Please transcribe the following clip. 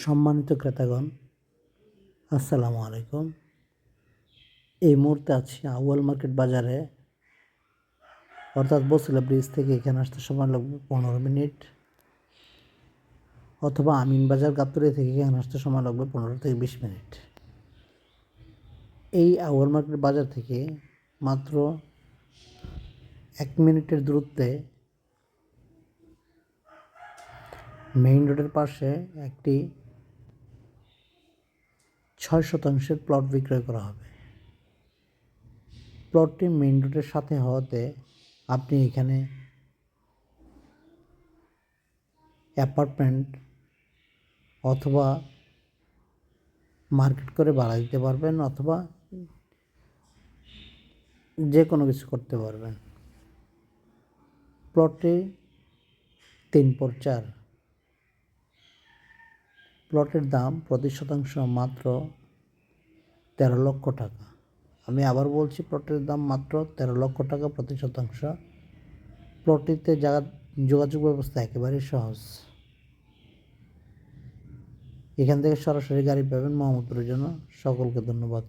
সম্মানিত ক্রেতাগণ, আসসালামু আলাইকুম। এই মুহূর্তে আছি আউয়াল মার্কেট বাজারে। অর্থাৎ বসিলা ব্রিজ থেকে এখানে আসতে সময় লাগবে পনেরো মিনিট। অথবা আমিন বাজার গাবতলি থেকে এখানে আসতে সময় লাগবে পনেরো থেকে বিশ মিনিট। এই আউয়াল মার্কেট বাজার থেকে মাত্র এক মিনিটের দূরত্বে মেইন রোডের পাশে একটি ছয় শতাংশের প্লট বিক্রয় করা হবে। প্লটটি মেন রোডের সাথে হওয়াতে আপনি এখানে অ্যাপার্টমেন্ট অথবা মার্কেট করে ভাড়া দিতে পারবেন অথবা যে কোনো কিছু করতে পারবেন। প্লটটি তিন পর চার। প্লটের দাম প্রতি শতাংশ মাত্র তেরো লক্ষ টাকা। আমি আবার বলছি প্লটের দাম মাত্র তেরো লক্ষ টাকা প্রতি শতাংশ। প্লটটিতে জায়গা যোগাযোগ ব্যবস্থা একেবারেই সহজ। এখান থেকে সরাসরি গাড়ি পাবেন মোহাম্মদপুরের জন্য। সকলকে ধন্যবাদ।